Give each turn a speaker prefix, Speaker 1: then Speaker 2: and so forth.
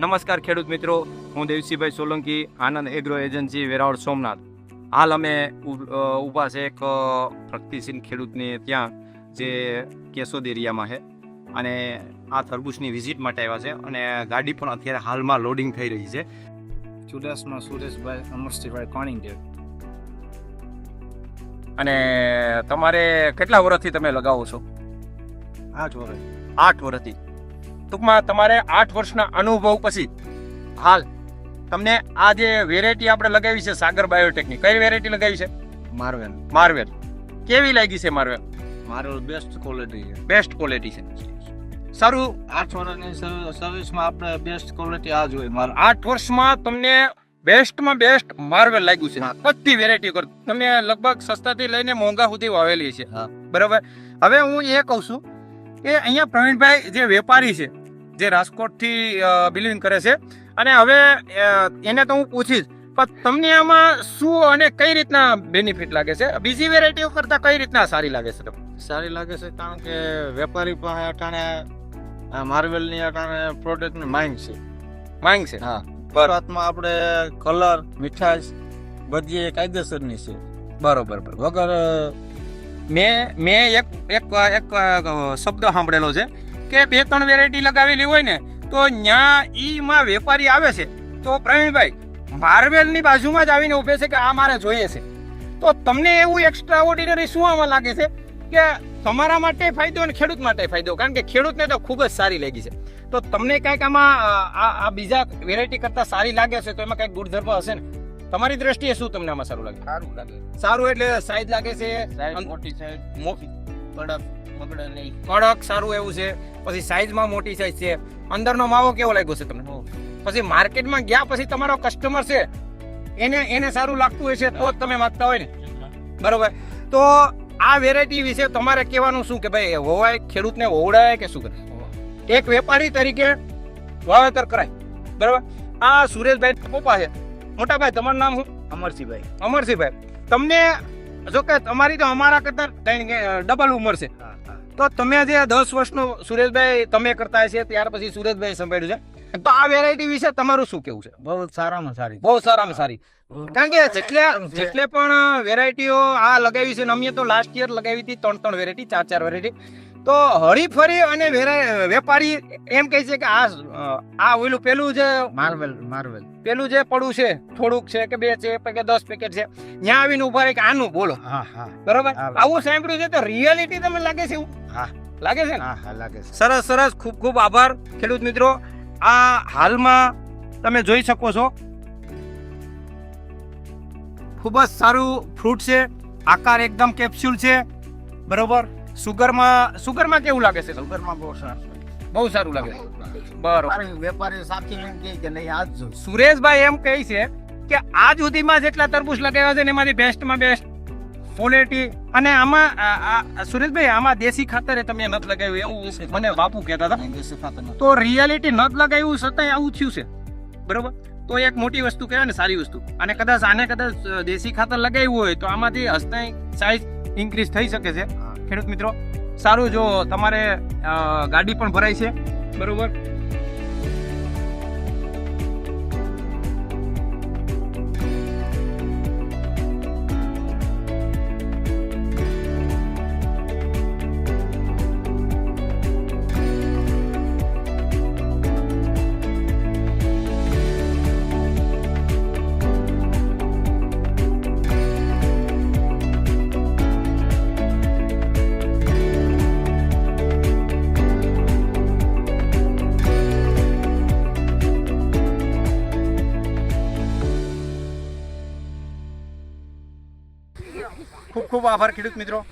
Speaker 1: નમસ્કાર ખેડૂત મિત્રો હું દેવસીભાઈ સોલંકી આનંદ એગ્રો એજન્સી વેરાવળ સોમનાથ. હાલ અમે ઊભા છે એક પ્રગતિશીલ ખેડૂતને ત્યાં જે કેશોદ એરિયામાં છે. અને આ તરબૂચની વિઝિટ માટે આવ્યા છે અને ગાડી પણ અત્યારે હાલમાં લોડિંગ થઈ રહી છે.
Speaker 2: ચુડાસમાં સુરેશભાઈ અમરસિંહભાઈ કોણીદેવ
Speaker 1: અને તમારે કેટલા વર્ષથી તમે લગાવો છો?
Speaker 2: આઠ વર્ષ.
Speaker 1: આઠ વર્ષથી. ટૂંકમાં તમારે આઠ વર્ષના અનુભવ પછી હાલ તમને આ જે વેરાયટી આપણે લગાવી છે સાગર બાયોટેકની કઈ વેરાયટી લગાવી છે?
Speaker 2: માર્વેલ
Speaker 1: માર્વેલ કેવી લાગી છે માર્વેલ
Speaker 2: માર્વેલ બેસ્ટ ક્વોલિટી છે.
Speaker 1: બેસ્ટ ક્વોલિટી છે. સારું.
Speaker 2: આઠ વર્ષની સર્વિસમાં આપણે બેસ્ટ ક્વોલિટી આ જોઈએ માર
Speaker 1: આઠ વર્ષમાં તમને બેસ્ટમાં બેસ્ટ માર્વેલ લાગ્યું છે. બધી વેરાયટી કર. તમે લગભગ સસ્તાથી લઈને મોંઘા સુધી વાવેલી છે. બરાબર? હવે હું એ કહું છું કે અહીંયા પ્રવીણભાઈ જે વેપારી છે જે રાજકોટથી બિલિંગ કરે છે. અને હવે એને તો હું પૂછીશ પણ તમને આમાં શું અને કઈ રીતના બેનિફિટ લાગે છે? બીજી વેરાયટીઓ કરતાં કઈ રીતના સારી લાગે છે તમને?
Speaker 2: સારી લાગે છે કારણ કે વેપારી પાસે અટાણે માર્વેલની અટાણે પ્રોડક્ટની માંગ છે.
Speaker 1: માંગ છે?
Speaker 2: હા.
Speaker 1: બરાબર.
Speaker 2: આપણે કલર મીઠાશ બધી કાયદેસરની છે.
Speaker 1: બરોબર બરોબર.
Speaker 2: વગર
Speaker 1: મેં મેં એક એક એક શબ્દ સાંભળેલો છે. કે બે ત્રણ વેરાયટી લગાવેલી હોય ને તો ન્યા ઈમાં વેપારી આવે છે. તો પ્રવીણભાઈ માર્વેલની બાજુમાં જ આવીને ઊભે છે કે આ મારે જોઈએ છે. તો તમને એવું એક્સ્ટ્રા ઓર્ડિનરી શું આમાં લાગે છે? કે તમારા માટે ફાયદો અને ખેડૂત માટે ફાયદો કારણ કે ખેડૂતને તો ખૂબ જ સારી લાગી છે. તો તમને કાંઈક આમાં આ આ બીજા વેરાયટી કરતાં સારી લાગે છે તો એમાં કાંઈક ગુણધર્મ હશે ને? તમારી દ્રષ્ટિએ શું તમને આમાં સારું લાગે?
Speaker 2: સારું લાગે.
Speaker 1: સારું એટલે સાઈઝ લાગે છે
Speaker 2: મોટી
Speaker 1: સાઈઝ
Speaker 2: કડક મગડ નહીં.
Speaker 1: કડક સારું એવું છે. પછી સાઈઝમાં મોટી સાઈઝ છે. અંદરનો માવો કેવો લાગ્યો છે તમને? પછી માર્કેટમાં ગયા પછી તમારો કસ્ટમર છે એને એને સારું લાગતું હોય છે તો જ તમે માગતા હોય ને. બરોબર? તો આ વેરાયટી વિશે તમારે કહેવાનું શું કે ભાઈ હોવાય ખેડૂતને હોવડાય કે શું કરે? એક વેપારી તરીકે વાવેતર કરાય. બરાબર? આ સુરેશભાઈ પપ્પા છે. મોટા ભાઈ તમારું નામ શું?
Speaker 2: અમરસિંહભાઈ.
Speaker 1: અમરસિંહભાઈ. તમને જો કે તમારી તો અમારા કરતા ડબલ ઉંમર છે. તો તમે જે દસ વર્ષનો સુરેશભાઈ તમે કરતા છે ત્યાર પછી સુરેશભાઈ સંભાળ્યું છે. તો આ વેરાયટી વિશે તમારું શું કેવું છે?
Speaker 2: બહુ સારામાં સારી.
Speaker 1: બહુ સારામાં સારી. કારણ કે જેટલે જેટલે પણ વેરાયટીઓ આ લગાવી છે અમે તો લાસ્ટ યર લગાવી હતી ત્રણ ત્રણ વેરાયટી ચાર ચાર વેરાયટી તો હરીફરી અને વેપારી એમ કહે છે કે આ આ ઓલું પેલું જે
Speaker 2: માર્વેલ માર્વેલ
Speaker 1: પેલું જે પડું છે થોડુંક છે કે બે છે કે દસ પેકેટ છે ત્યાં આવીને ઊભા રહે કે આનું બોલો. બરોબર? આવું સાંભળ્યું છે તો રિયાલિટી તમને લાગે છે એવું?
Speaker 2: હા.
Speaker 1: લાગે છે ને?
Speaker 2: હા હા લાગે છે.
Speaker 1: સરસ સરસ. ખૂબ ખૂબ આભાર ખેડૂત મિત્રો. આ હાલમાં તમે જોઈ શકો છો. ખૂબ જ સારું ફ્રૂટ છે. આકાર એકદમ કેપ્સ્યુલ છે. બરોબર? સુગરમાં સુગરમાં કેવું લાગે છે?
Speaker 2: સુગરમાં બહુ સારું
Speaker 1: બહુ સારું લાગે છે? બરોબર
Speaker 2: વેપારી સાચી એમ કહે કે નહીં આ જ
Speaker 1: સુરેશભાઈ એમ કહે છે કે આજ સુધીમાં જેટલા તરબૂચ લગાવ્યા છે ને એમાંથી બેસ્ટમાં બેસ્ટ ક્વોલિટી અને આમાં આ- આ સુરેશભાઈ આમાં દેશી ખાતરે તમે નથી લગાવ્યું એવું છે મને બાપુ કહેતા હતા. તો રિયાલિટી નથી લગાવ્યું છતાંય આવું થયું છે. બરોબર? તો એક મોટી વસ્તુ કહેવાય ને સારી વસ્તુ. અને કદાચ આને કદાચ દેશી ખાતર લગાવ્યું હોય તો આમાંથી હસ્તાય સાઈઝ ઇન્ક્રીઝ થઈ શકે છે. ખેડૂત મિત્રો સારું જો તમારે ગાડી પણ ભરાય છે. બરોબર. ખૂબ ખૂબ આભાર ખેડૂત મિત્રો.